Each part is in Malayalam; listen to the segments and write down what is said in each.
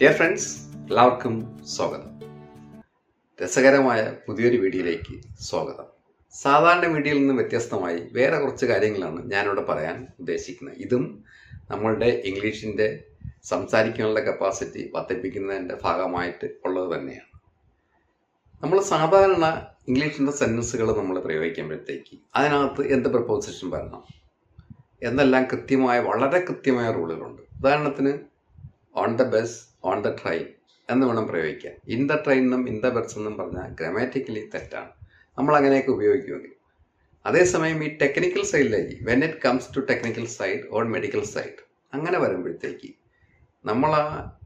ഡിയർ ഫ്രണ്ട്സ് എല്ലാവർക്കും സ്വാഗതം. രസകരമായ പുതിയൊരു വീഡിയോയിലേക്ക് സ്വാഗതം. സാധാരണ വീഡിയോയിൽ നിന്ന് വ്യത്യസ്തമായി വേറെ കുറച്ച് കാര്യങ്ങളാണ് ഞാനിവിടെ പറയാൻ ഉദ്ദേശിക്കുന്നത്. ഇതും നമ്മളുടെ ഇംഗ്ലീഷിന്റെ സംസാരിക്കാനുള്ള കപ്പാസിറ്റി വർദ്ധിപ്പിക്കുന്നതിന്റെ ഭാഗമായിട്ട് ഉള്ളത് തന്നെയാണ്. നമ്മൾ സാധാരണ ഇംഗ്ലീഷിന്റെ സെന്റൻസുകൾ നമ്മൾ പ്രയോഗിക്കുമ്പോഴത്തേക്ക് അതിനകത്ത് എന്ത് പ്രപ്പോസിഷൻ വരണം? എന്നെല്ലാം കൃത്യമായ വളരെ കൃത്യമായ റൂളുകളുണ്ട് ഉദാഹരണത്തിന് on the bus on the train എന്ന് വേണം പ്രയോഗിക്കുക ഇൻ ദ ട്രെയിൻ എന്നും ഇൻ ദ ബസ് എന്നും പറഞ്ഞാൽ ഗ്രാമാറ്റിക്കലി തെറ്റാണ്. നമ്മൾ അങ്ങനെയൊക്കെ ഉപയോഗിക്കുമെങ്കിൽ. അതേസമയം ഈ ടെക്നിക്കൽ സൈഡിലേക്ക് when it comes to technical side on medical side അങ്ങനെ വരുമ്പോഴത്തേക്ക് നമ്മൾ ആ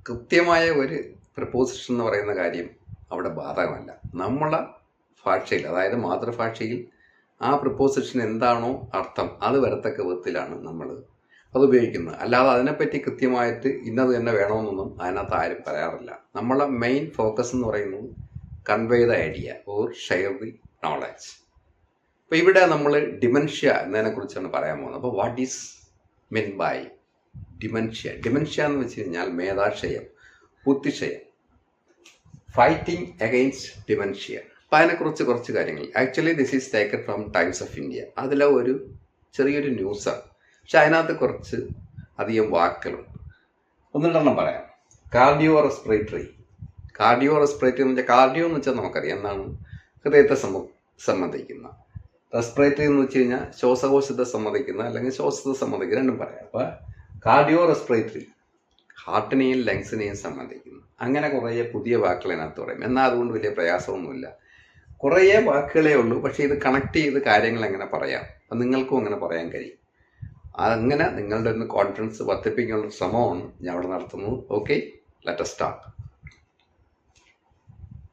കൃത്യമായ ഒരു പ്രപ്പോസിഷൻ എന്ന് പറയുന്ന കാര്യം അവിടെ ബാധകമല്ല. നമ്മളെ ഭാഷയിൽ അതായത് മാതൃഭാഷയിൽ ആ പ്രപ്പോസിഷൻ എന്താണോ അർത്ഥം അത് വരത്തക്ക വിധത്തിലാണ് നമ്മൾ അത് ഉപയോഗിക്കുന്നത് അല്ലാതെ അതിനെപ്പറ്റി കൃത്യമായിട്ട് ഇന്നത് തന്നെ വേണമെന്നൊന്നും അതിനകത്ത് ആരും പറയാറില്ല. നമ്മളെ മെയിൻ ഫോക്കസ് എന്ന് പറയുന്നത് convey the idea or share the knowledge അപ്പോൾ ഇവിടെ നമ്മൾ ഡിമെൻഷ്യ എന്നതിനെക്കുറിച്ചാണ് പറയാൻ പോകുന്നത്. അപ്പോൾ what is meant by dementia dementia എന്ന് വെച്ച് കഴിഞ്ഞാൽ മേധാക്ഷയം ബുദ്ധിക്ഷയം ഫൈറ്റിംഗ് അഗെയിൻസ്റ്റ് ഡിമെൻഷ്യ അപ്പം അതിനെക്കുറിച്ച് കുറച്ച് കാര്യങ്ങൾ. Actually this is taked from Times of India അതിലെ ഒരു ചെറിയൊരു ന്യൂസാണ് പക്ഷെ അതിനകത്ത് കുറച്ച് അധികം വാക്കുകളുണ്ട്. ഒന്നിട്ടെണ്ണം പറയാം. Cardio respiratory. കാർഡിയോ റെസ്പിറേറ്ററി എന്ന് വെച്ചാൽ കാർഡിയോ എന്ന് വെച്ചാൽ നമുക്കറിയാം. എന്താണ് ഹൃദയത്തെ സംബ സംബന്ധിക്കുന്ന. റെസ്പിറേറ്ററി എന്ന് വെച്ച് കഴിഞ്ഞാൽ ശ്വാസകോശത്തെ സംബന്ധിക്കുന്ന അല്ലെങ്കിൽ ശ്വാസത്തെ സംബന്ധിക്കുന്ന രണ്ടും പറയാം. അപ്പോൾ കാർഡിയോ റെസ്പിറേറ്ററി ഹാർട്ടിനെയും ലങ്സിനെയും സംബന്ധിക്കുന്നു. അങ്ങനെ കുറേ പുതിയ വാക്കുകൾ അതിനകത്ത് പറയും. എന്നാൽ അതുകൊണ്ട് വലിയ പ്രയാസമൊന്നുമില്ല. കുറേ വാക്കുകളേ ഉള്ളൂ. പക്ഷേ ഇത് കണക്ട് ചെയ്ത് കാര്യങ്ങൾ എങ്ങനെ പറയാം. അപ്പം നിങ്ങൾക്കും അങ്ങനെ പറയാൻ കഴിയും. അങ്ങനെ നിങ്ങളുടെ ഒന്ന് കോൺഫിഡൻസ് വർദ്ധിപ്പിക്കാനുള്ള ശ്രമമാണ് ഞാൻ അവിടെ നടത്തുന്നത്. Okay let start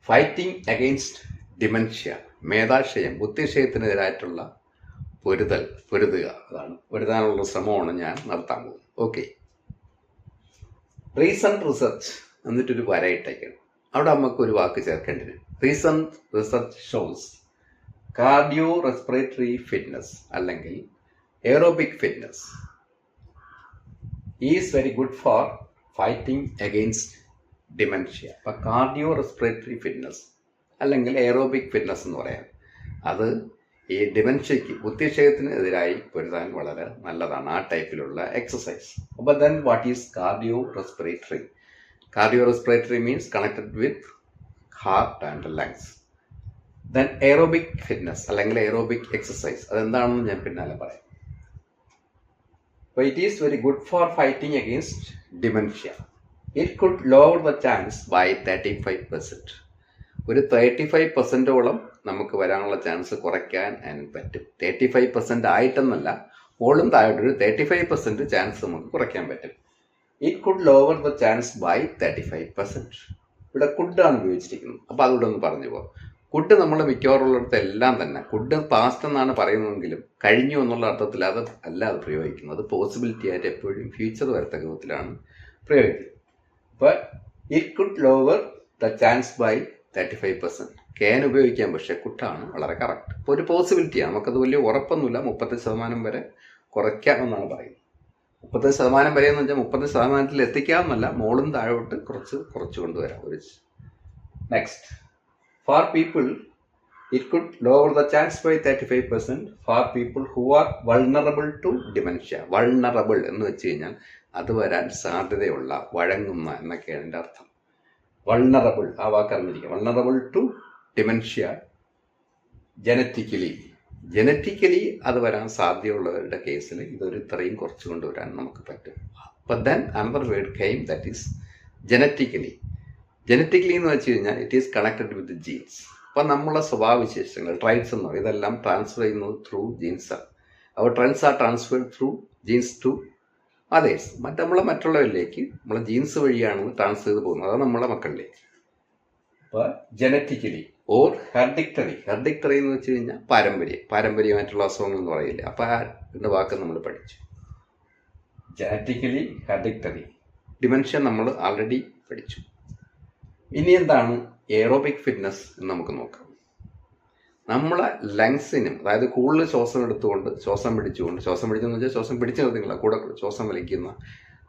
fighting against dementia മേധാക്ഷയം ബുദ്ധിക്ഷയത്തിനെതിരായിട്ടുള്ള പൊരുതൽ പൊരുതുക. അതാണ് പൊരുതാനുള്ള ശ്രമമാണ് ഞാൻ നടത്താൻ പോകുന്നത്. ഓക്കെ റീസെന്റ് റിസർച്ച് എന്നിട്ടൊരു വരയിട്ടേക്കാണ്. അവിടെ നമുക്ക് ഒരു വാക്ക് ചേർക്കേണ്ടി വരും. Recent research shows cardio respiratory fitness അല്ലെങ്കിൽ aerobic fitness is very good for fighting against dementia അപ്പം കാർഡിയോ റെസ്പിറേറ്ററി ഫിറ്റ്നസ് അല്ലെങ്കിൽ എയറോബിക് ഫിറ്റ്നസ് എന്ന് പറയാം. അത് ഈ ഡിമെൻഷ്യയ്ക്ക് ബുദ്ധിക്ഷയത്തിന് എതിരായി പൊരുതാൻ വളരെ നല്ലതാണ് ആ ടൈപ്പിലുള്ള എക്സസൈസ് അപ്പോൾ then what is cardio respiratory cardio respiratory means connected with heart and lungs then aerobic fitness അല്ലെങ്കിൽ എയറോബിക് എക്സസൈസ് അതെന്താണെന്ന് ഞാൻ പിന്നാലെ പറയാം. അപ്പോൾ it is very good for fighting against dementia. Lower the chance by thirty five percent ഒരു തേർട്ടി ഫൈവ് പെർസെന്റോളം നമുക്ക് വരാനുള്ള ചാൻസ് കുറയ്ക്കാൻ പറ്റും. തേർട്ടി ഫൈവ് പെർസെന്റ് ആയിട്ടെന്നല്ല ഓളും താഴോട്ട് ഒരു തേർട്ടി ഫൈവ് പെർസെന്റ് ചാൻസ് നമുക്ക് കുറയ്ക്കാൻ പറ്റും. It could lower the chance by thirty five percent ഇവിടെ കുഡാണ് ഉപയോഗിച്ചിരിക്കുന്നത്. അപ്പോൾ അതുകൂടെ ഒന്ന് പറഞ്ഞു പോകാം കുഡ് നമ്മൾ മിക്കവാറുള്ളിടത്ത് എല്ലാം തന്നെ. കുഡ് പാസ്റ്റ് എന്നാണ് പറയുന്നതെങ്കിലും കഴിഞ്ഞു എന്നുള്ള അർത്ഥത്തിൽ അത് അല്ല അത് പ്രയോഗിക്കുന്നത്. പോസിബിലിറ്റി ആയിട്ട് എപ്പോഴും ഫ്യൂച്ചർ വരത്തക്ക വിധത്തിലാണ് പ്രയോഗിക്കുന്നത്. അപ്പോൾ it could lower the chance by thirty five percent can ഉപയോഗിക്കാൻ പക്ഷേ കുട്ടാണ് വളരെ കറക്റ്റ് അപ്പോൾ ഒരു പോസിബിലിറ്റിയാണ് നമുക്കത് വലിയ ഉറപ്പൊന്നുമില്ല. മുപ്പത് ശതമാനം വരെ കുറയ്ക്കാം എന്നാണ് പറയുന്നത്. മുപ്പത് ശതമാനം വരെ എന്ന് വെച്ചാൽ മുപ്പത് ശതമാനത്തിൽ എത്തിക്കാമെന്നല്ല മോളും താഴോട്ട് കുറച്ച് കുറച്ച് കൊണ്ടുവരാം ഒരു next it could lower the chance by thirty five percent for people who are vulnerable to dementia vulnerable എന്ന് വെച്ച് കഴിഞ്ഞാൽ അത് വരാൻ സാധ്യതയുള്ള വഴങ്ങുന്ന എന്നൊക്കെയാണ് എന്റെ അർത്ഥം. വൾണറബിൾ ആ വാക്ക് അറിഞ്ഞിരിക്കുക. Vulnerable to dementia genetically genetically അത് വരാൻ സാധ്യതയുള്ളവരുടെ കേസിൽ ഇതൊരു ഇത്രയും കുറച്ച് കൊണ്ടുവരാൻ നമുക്ക് പറ്റും. അപ്പം then another word came that is genetically genetically എന്ന് വെച്ച് കഴിഞ്ഞാൽ it is connected with genes അപ്പം നമ്മളെ സ്വഭാവവിശേഷങ്ങൾ ട്രൈറ്റ്സ് എന്നോ ഇതെല്ലാം ട്രാൻസ്ഫർ ചെയ്യുന്നത് ത്രൂ ജീൻസാണ് അപ്പോൾ traits are transferred through genes to others മറ്റ് നമ്മളെ മറ്റുള്ളവരിലേക്ക് നമ്മളെ ജീൻസ് വഴിയാണ് ട്രാൻസ്ഫർ ചെയ്ത് പോകുന്നത്. അത് നമ്മളെ മക്കളിലേക്ക്. അപ്പോൾ ജനറ്റിക്കലി ഓർ ഹെർഡിക്ടറി ഹെർഡിക്ടറി എന്ന് വെച്ച് കഴിഞ്ഞാൽ പാരമ്പര്യം. പാരമ്പര്യമായിട്ടുള്ള അസുഖങ്ങൾ എന്ന് പറയില്ല. അപ്പോൾ ആ രണ്ട് വാക്ക് നമ്മൾ പഠിച്ചു. ജനറ്റിക്കലി ഹെർഡിക്ടറി ഡിമെൻഷൻ നമ്മൾ ആൾറെഡി പഠിച്ചു. ഇനി എന്താണ് എയറോബിക് ഫിറ്റ്നസ് എന്ന് നമുക്ക് നോക്കാം. നമ്മളെ ലങ്സിനും അതായത് കൂടുതൽ ശ്വാസം എടുത്തുകൊണ്ട് ശ്വാസം പിടിച്ചുകൊണ്ട് ശ്വാസം പിടിച്ചെന്ന് വെച്ചാൽ ശ്വാസം പിടിച്ചു നിർത്തുന്നില്ല കൂടെ ശ്വാസം വലിക്കുന്ന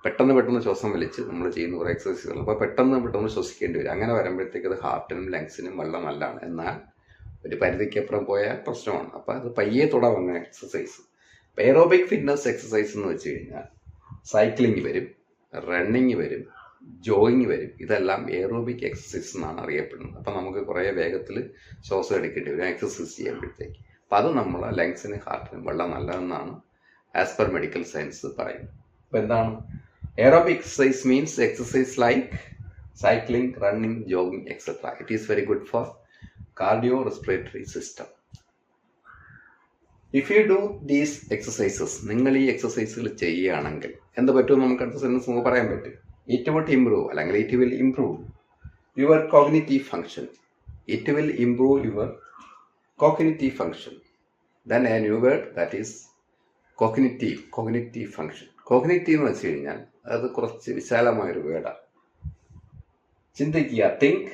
പെട്ടെന്ന് പെട്ടെന്ന് ശ്വാസം വലിച്ച് നമ്മൾ ചെയ്യുന്ന കുറേ എക്സസൈസുകൾ അപ്പോൾ പെട്ടെന്ന് പെട്ടെന്ന് ശ്വസിക്കേണ്ടി വരും. അങ്ങനെ വരുമ്പോഴത്തേക്ക് അത് ഹാർട്ടിനും ലങ്സിനും വെള്ളം നല്ലതാണ്. എന്നാൽ ഒരു പരിധിക്കപ്പുറം പോയ പ്രശ്നമാണ്. അപ്പോൾ അത് പയ്യെ തുടങ്ങുന്ന എക്സസൈസ് എയറോബിക് ഫിറ്റ്നസ് എക്സസൈസ് എന്ന് വെച്ച് കഴിഞ്ഞാൽ സൈക്ലിംഗ് വരും റണ്ണിങ് വരും ജോയിങ് വരും. ഇതെല്ലാം എയറോബിക് എക്സസൈസ് എന്നാണ് അറിയപ്പെടുന്നത്. അപ്പം നമുക്ക് കുറേ വേഗത്തിൽ ശ്വാസം എടുക്കേണ്ടി വരും. എക്സസൈസ് ചെയ്യുമ്പോഴത്തേക്ക്. അപ്പം അത് നമ്മളെ ലങ്സിനും ഹാർട്ടിനും വെള്ളം നല്ലതെന്നാണ് ആസ് പെർ മെഡിക്കൽ സയൻസ് പറയുന്നത്. അപ്പോൾ എന്താണ്? Aerobic exercise means exercise like cycling running jogging etcetera it is very good for cardio respiratory system if you do these exercises നിങ്ങൾ ഈ എക്സസൈസുകൾ ചെയ്യുകയാണെങ്കിൽ എന്ത് പറ്റുമെന്ന് നമുക്ക് അടുത്ത സെൻസ് നമുക്ക് പറയാൻ പറ്റും. ഇറ്റ് വുഡ് ഇംപ്രൂവ് അല്ലെങ്കിൽ it will improve your cognitive function it will improve your cognitive function then a new word that is cognitive cognitive function cognitive എന്ന് വെച്ച് കഴിഞ്ഞാൽ അത് കുറച്ച് വിശാലമായൊരു വേർഡാണ് ചിന്തിക്കുക. തിങ്ക്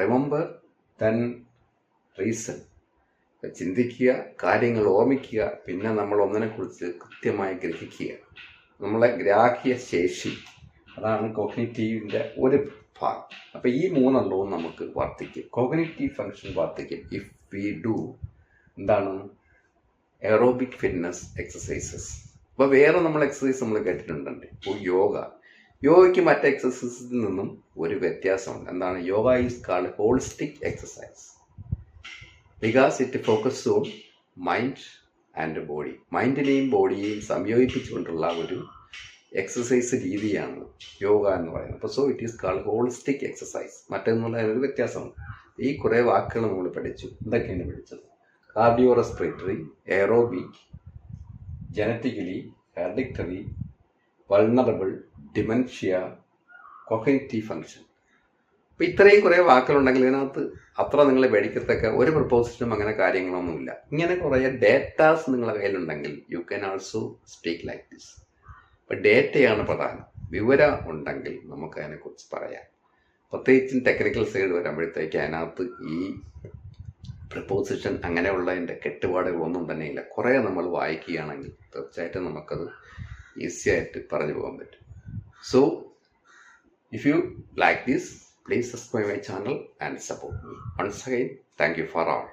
റിമെമ്പർ ദൻ റീസൺ ചിന്തിക്കുക കാര്യങ്ങൾ ഓർമ്മിക്കുക പിന്നെ നമ്മൾ ഒന്നിനെക്കുറിച്ച് കൃത്യമായി ഗ്രഹിക്കുക. നമ്മളെ ഗ്രാഹ്യ ശേഷി അതാണ് കോഗ്നിറ്റീവിന്റെ ഒരു ഭാഗം. അപ്പോൾ ഈ മൂന്നെണ്ണവും നമുക്ക് വർദ്ധിക്കും. കോഗ്നിറ്റീവ് ഫങ്ഷൻ വർദ്ധിക്കും ഇഫ് വി ഡു എന്താണ്? എറോബിക് ഫിറ്റ്നസ് എക്സസൈസസ് അപ്പോൾ വേറെ നമ്മൾ എക്സസൈസ് നമ്മൾ കേട്ടിട്ടുണ്ടെങ്കിൽ ഇപ്പോൾ യോഗ. യോഗയ്ക്ക് മറ്റ് എക്സസൈസിൽ നിന്നും ഒരു വ്യത്യാസമുണ്ട്. എന്താണ്? Yoga is called holistic exercise because it focus on mind and body മൈൻഡിനെയും ബോഡിയെയും സംയോജിപ്പിച്ചുകൊണ്ടുള്ള ഒരു എക്സസൈസ് രീതിയാണ് യോഗ എന്ന് പറയുന്നത്. അപ്പോൾ so it is called holistic exercise മറ്റൊന്നുള്ള ഒരു വ്യത്യാസമുണ്ട്. ഈ കുറേ വാക്കുകൾ നമ്മൾ പഠിച്ചു. എന്തൊക്കെയാണ് പഠിച്ചത്. Cardio respiratory aerobic genetically hereditary vulnerable dementia cognitive function അപ്പോൾ ഇത്രയും കുറേ വാക്കുകളുണ്ടെങ്കിൽ ഇതിനകത്ത് അത്ര നിങ്ങൾ പേടിക്കത്തക്ക ഒരു പ്രപ്പോസിഷനും അങ്ങനെ കാര്യങ്ങളൊന്നുമില്ല. ഇങ്ങനെ കുറേ ഡേറ്റാസ് നിങ്ങളുടെ കയ്യിലുണ്ടെങ്കിൽ you can also speak like this അപ്പോൾ ഡേറ്റയാണ് പ്രധാനം വിവരം ഉണ്ടെങ്കിൽ നമുക്ക് അതിനെക്കുറിച്ച് പറയാം പ്രത്യേകിച്ചും ടെക്നിക്കൽ സൈഡ് വരുമ്പോഴത്തേക്ക് അതിനകത്ത് ഈ പ്രിപ്പോസിഷൻ അങ്ങനെയുള്ളതിന്റെ കെട്ടുപാടുകളൊന്നും തന്നെ ഇല്ല കുറേ നമ്മൾ വായിക്കുകയാണെങ്കിൽ തീർച്ചയായിട്ടും നമുക്കത് ഈസി ആയിട്ട് പറഞ്ഞു പോകാൻ പറ്റും so if you like this please subscribe my channel and support me. Once again, thank you for all.